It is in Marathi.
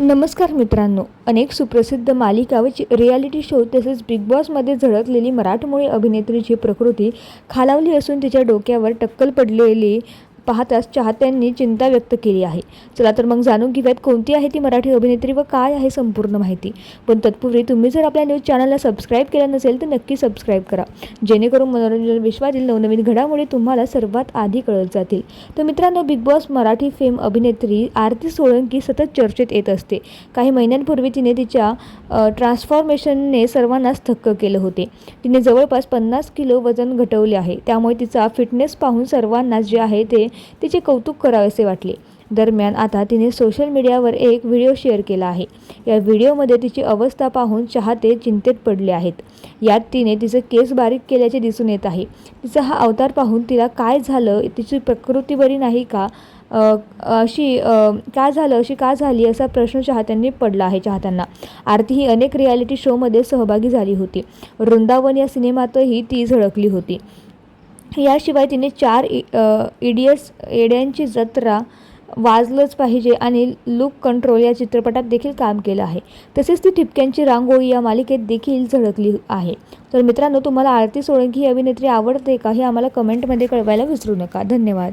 नमस्कार मित्रांनो. अनेक सुप्रसिद्ध मालिका व रियालिटी शो तसेच बिग बॉसमध्ये झळकलेली मराठमोळी अभिनेत्रीची प्रकृती खालावली असून तिच्या डोक्यावर टक्कल पडलेली पाहताच चाहत्यांनी चिंता व्यक्त केली आहे. चला तर मग जाणून घेऊयात कोणती आहे ती मराठी अभिनेत्री व काय आहे संपूर्ण माहिती. पण तत्पूर्वी तुम्ही जर आपल्या न्यूज चॅनलला सबस्क्राईब केलं नसेल तर नक्की सबस्क्राईब करा. जेणेकरून मनोरंजन विश्वातील नवनवीन घडामोडी तुम्हाला सर्वात आधी कळत जातील. तर मित्रांनो बिग बॉस मराठी फेम अभिनेत्री आरती सोळंकी सतत चर्चेत येत असते. काही महिन्यांपूर्वी तिने तिच्या ट्रान्सफॉर्मेशनने सर्वांनाच थक्क केलं होते. तिने जवळपास पन्नास किलो वजन घटवले आहे. त्यामुळे तिचा फिटनेस पाहून सर्वांना जे आहे ते तिचे कौतुक करावेसे वाटले. दरम्यान आता तिने सोशल मीडियावर एक व्हिडिओ शेअर केला आहे. या व्हिडिओमध्ये तिची अवस्था पाहून चाहते चिंतेत पडले आहेत. यात तिने तिचे केस बारीक केल्याचे दिसून येत आहे. तिचा हा अवतार पाहून तिला काय झालं तिची प्रकृती बरी नाही का? अशी का झालं अशी का झाली असा प्रश्न चाहत्यांनी पडला आहे चाहत्यांना. आरती ही अनेक रियालिटी शोमध्ये सहभागी झाली होती. वृंदावन या सिनेमातही ती झळकली होती. याशिवाय तिने चार इ इडियट्स येड्यांची जत्रा वाजलंच पाहिजे आणि लुक कंट्रोल या चित्रपटात देखील काम केलं आहे. तसेच ती ठिपक्यांची रांगोळी या मालिकेत देखील झळकली आहे. तर मित्रांनो तुम्हाला आरती सोळंकी ही अभिनेत्री आवडते का हे आम्हाला कमेंटमध्ये कळवायला विसरू नका. धन्यवाद.